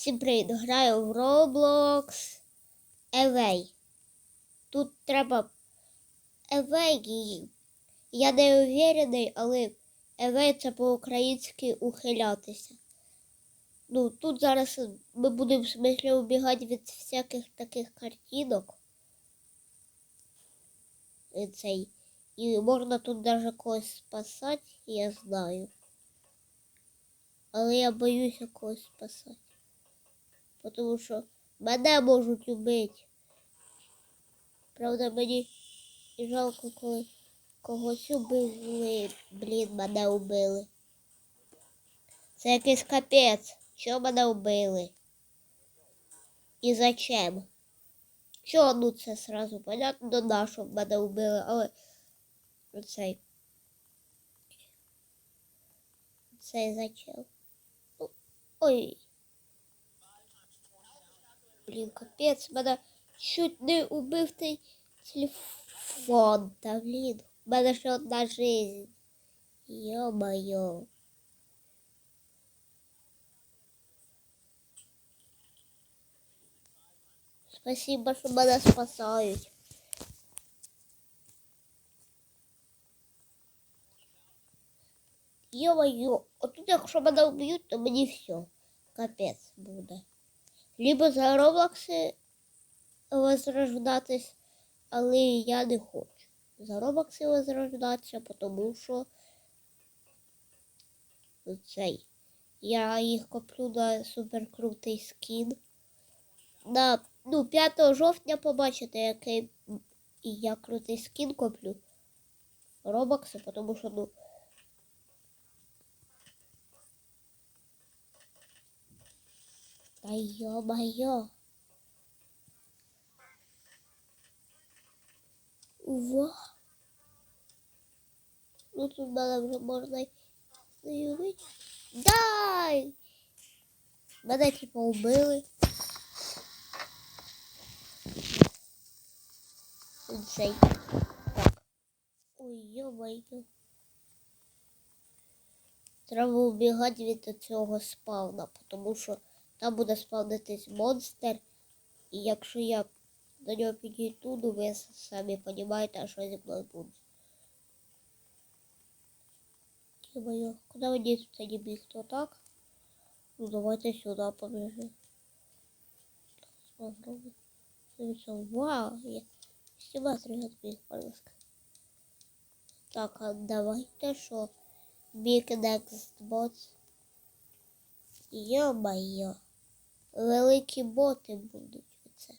Всім привіт! Граю в Roblox Away. Тут треба Away. Я не уверений, але Away це по-українськи ухилятися. Ну, тут зараз ми будемо в смислі убігати від всяких таких картинок. І цей. І можна тут даже когось спасати, я знаю. Але я боюся когось спасати. Тому що мене можуть убити. Правда, мені жалко, коли когось убили. Блін, мене убили. Це якийсь капець. Що мене убили? І зачем? Чого, ну це сразу понятно, на що мене убили, але цей. Цей зачем? Ну, Ой. Блін, капець, мене чуть не убив той телефон. Та блін, в мене ще одна жизнь. Йо-моє. Спасибо, що мене спасають. Йо-моє, отут якщо мене вб'ють, то мені все. Капець буде. Либо за Роблокси возрождатись, але я не хочу. За Роблокси возрождатися, тому що цей. Я їх куплю на суперкрутий скін. На ну, 5 жовтня побачите, який я крутий скін куплю. Робокси, тому що, ну. Та йо-моє. Ува. Ну тут мене вже можна знайомити. Дай! Мене типа убили. Ой, йо-моє. Треба убігати від цього спавна, тому що там буде спавнитись монстр. І якщо я до нього підійду, ну ви самі розумієте, що зі мною буде. Ё-моё, куди мені тут не бігти? Так? Ну давайте сюди побіжи. Вау! Я 7 метрів відбіг, пожалуйста. Так, а давайте що? Big Next Bots. Йо-моє. Великі боти будуть оце.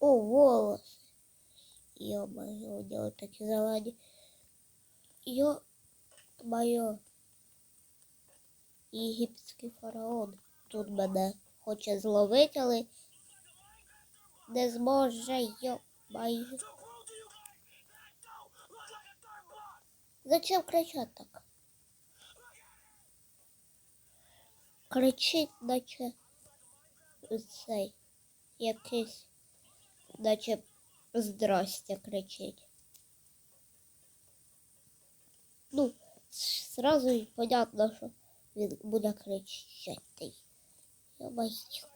О, волоси. У нього такі зелені. Йо-моє. Єгипетський фараон. Тут мене хоче зловити, але не зможе, йо-моє. Зачем кричать так? Кричить, наче цей якийсь, наче здрастя кричить. Ну, сразу й понятно, що він буде кричати. Я боюсь.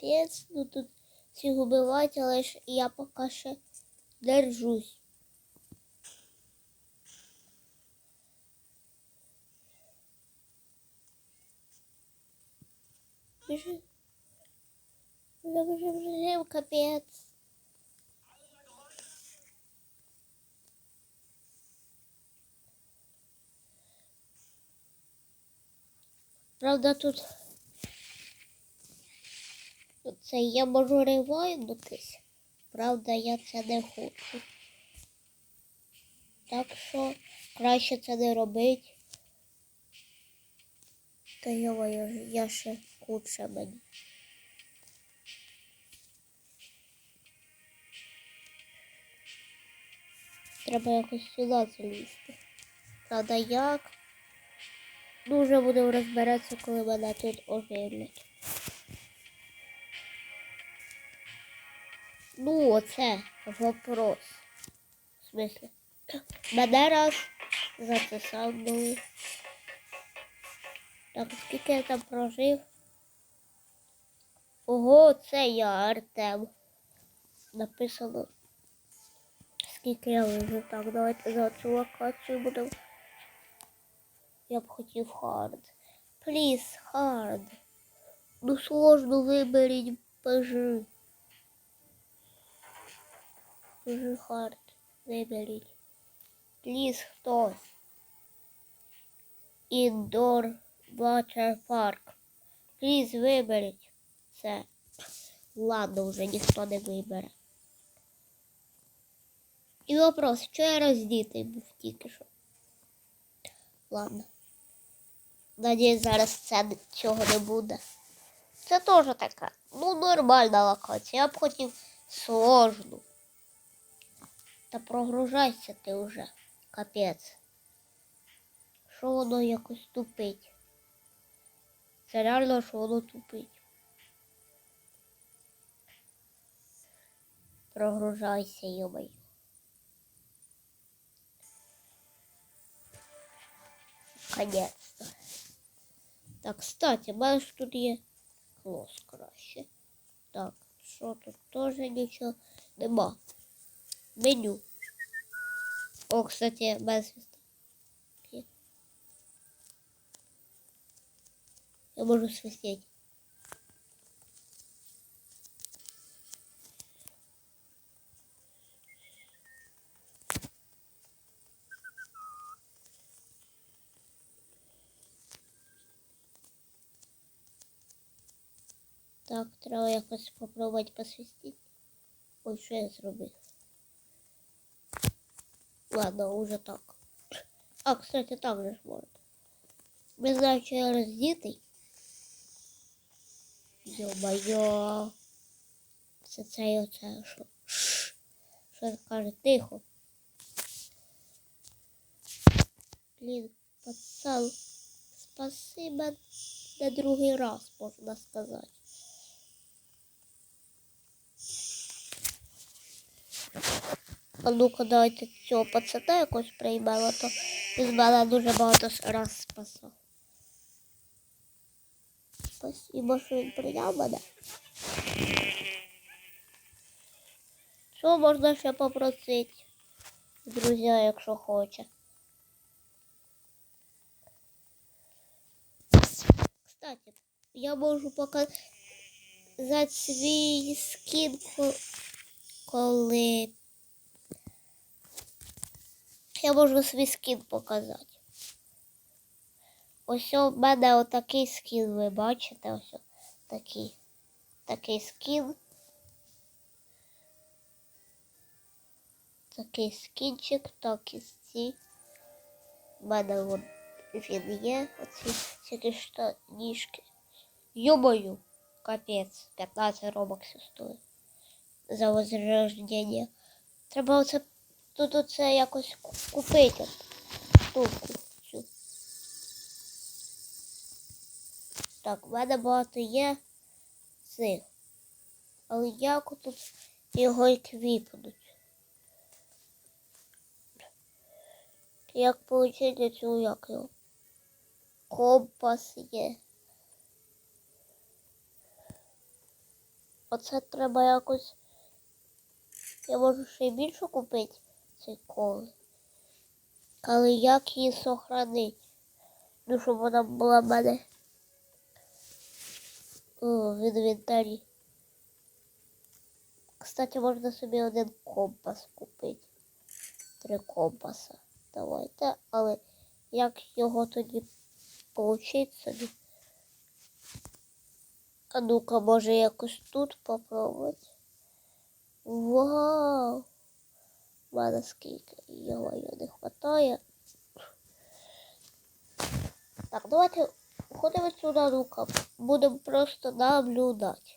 Капець, ну тут всіх убивають, але ж я поки ще держусь. Біжи. Біжи, біжи, капець. Правда, тут це я можу ревайнутись. Правда, я це не хочу. Так що краще це не робить. Та його я ще худше мені. треба якось сюди залізти. Правда, як? Дуже будемо розбиратися, коли мене тут оживлять. Ну, оце вопрос. В смислі? Мене раз затиснули. Так, скільки я там прожив? Ого, це я, Артем. Написано. Скільки я вижив. Так, давайте за цю локацію будемо. Я б хотів хард. Пліз, хард. Ну сложно виберіть пежи. Пежи хард. Виберіть. Пліз хтось. Indoor Water Park. Пліз виберіть це. Ладно, вже ніхто не вибере. І вопрос, що я роздітий був тільки що? Ладно. Надіюсь, зараз це цього не буде. Це теж така, ну, нормальна локація. Я б хотів сложну. Та прогружайся ти вже, капець. Що воно якось тупить? Це реально, що воно тупить. Прогружайся, йомай. Конец-то. Так, кстати, бачиш, тут є клос краще. Так, що тут теж нічого нема. Меню. О, кстати, безвіста. Є. Я можу свистеть. Так, треба якось спробувати посвістити. Ой, що я зробив? Ладно, уже так. А, кстати, так же ж можна. Не знаю, чи я роздітий. Йо-моє. Це це і оце, що? Тихо. Блін, пацан, спасибо на другий раз, можна сказати. А ну-ка давайте цього пацана якось приймемо, то він мене дуже багато раз спасав. Спасибо, що він прийняв мене. Що можна ще попросити? Друзі, якщо хоче. Кстати, я можу показати свій скін, коли я можу свій скін показати. Ось у мене отакий скін, ви бачите, ось такий. Такий скін. Такий скінчик, так і ці. У мене вон він є, оці всякі штанішки. Йомою, капець, 15 робоксів стоїть за возрождення. Треба оце тут оце якось купити штуку цю. Так, в мене багато є цих. Але як тут його еквіпнуть? Як отримати цю як його? Компас є. Оце треба якось. Я можу ще й більше купити цей коли. Але як її сохранити? Ну, щоб вона була в мене О, в інвентарі. Кстати, можна собі один компас купити. Три компаса. Давайте. Але як його тоді собі? А ну-ка, може якось тут попробувати. Вау! У мене скільки його не вистачає. Так, давайте ходимо сюди, ну-ка. Будемо просто наблюдати.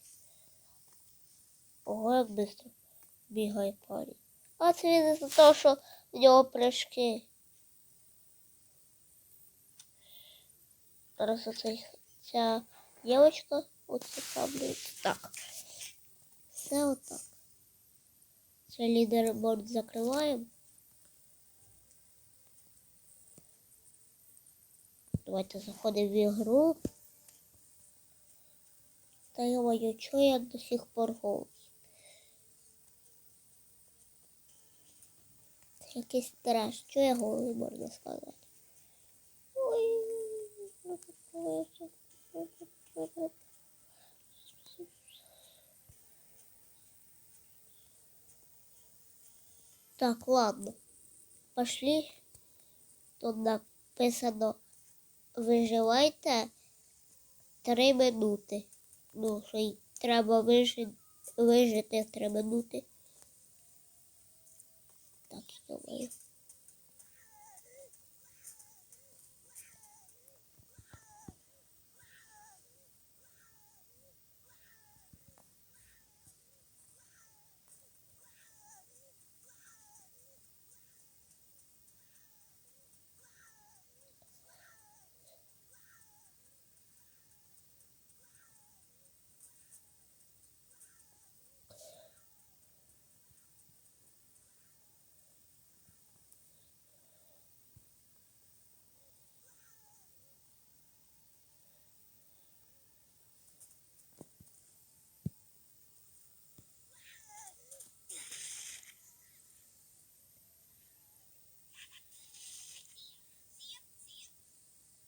Ого, як швидко бігає парень. А це він із-за того, що в нього прыжки. Зараз оцей, ця дівчинка оцікавлюється. Так. Все отак. Це лідерборд закриваємо. Давайте заходимо в ігру. Та йо, чого я до сих пор голос? Якийсь треш, що я голий можна сказати? Ой. Так, ладно. Пошли. Тут написано виживайте три минути. Ну, що й треба вижити, вижити три минути. Так, думаю.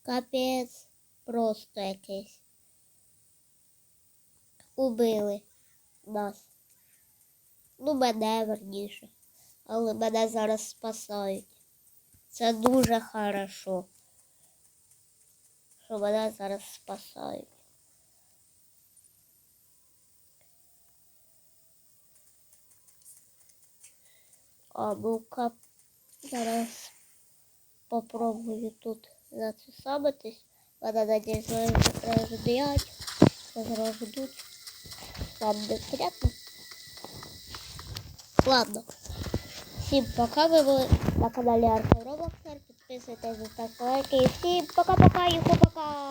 Капець просто якийсь. Убили нас. Ну, мене верніше. Але мене зараз спасають. Це дуже хорошо. Що мене зараз спасають. А ну-ка, зараз попробую тут зацесабитись. Мене надіюсь, розбіять. Зараз ждуть. Вам неприятно. Ладно. Всім пока. Ви були на каналі Архи Робоксер. Підписуйтесь, ставте лайки. І всім пока-пока, юху пока.